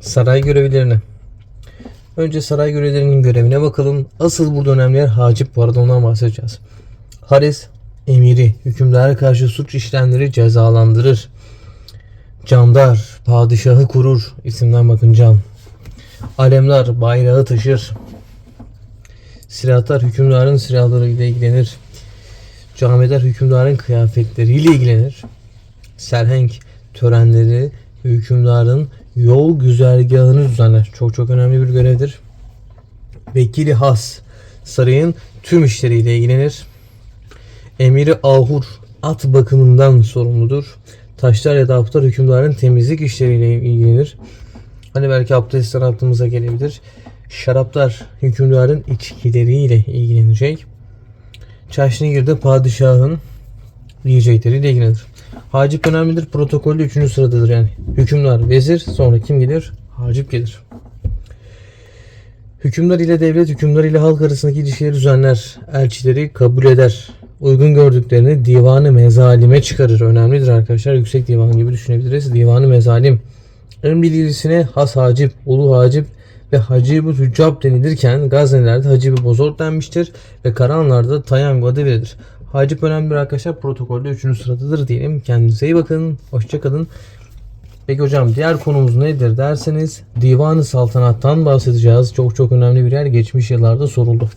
Saray görevlilerine. Önce saray görevlilerinin görevine bakalım. Asıl burada önemli yer Hacip bu arada ondan bahsedeceğiz. Haris emiri hükümdara karşı suç işlemleri cezalandırır. Camdar padişahı kurur. İsimden bakın cam. Alemdar bayrağı taşır. Silahlar hükümdarın silahları ile ilgilenir. Camidar hükümdarın kıyafetleriyle ilgilenir. Serhenk törenleri hükümdarın yol güzergahını düzenler. Çok çok önemli bir görevdir. Vekili Has sarayın tüm işleriyle ilgilenir. Emiri Ahur at bakımından sorumludur. Taşlar ya da aptar hükümdarın temizlik işleriyle ilgilenir. Hani belki abdestten aklımıza gelebilir. Şaraplar hükümdarın içkileriyle ilgilenecek. Çarşınigir'de padişahın yiyecekleriyle ilgilenir. Hacip önemlidir. Protokolde 3. sıradadır yani. Hükümdar, vezir, sonra kim gelir? Hacip gelir. Hükümdar ile devlet, hükümdar ile halk arasındaki ilişkileri düzenler. Elçileri kabul eder. Uygun gördüklerini divanı mezalime çıkarır. Önemlidir arkadaşlar. Yüksek divan gibi düşünebiliriz. Divanı mezalim. En bilgilisine has hacip, ulu hacip ve hacib-ı hüccab denilirken Gaznelerde hacib-i bozor denmiştir ve Karahanlarda tayango verilir. Hacip önemli arkadaşlar protokolde 3. sıradadır diyelim. Kendinize iyi bakın. Hoşçakalın. Peki hocam diğer konumuz nedir derseniz Divan-ı Saltanat'tan bahsedeceğiz. Çok çok önemli bir yer geçmiş yıllarda soruldu.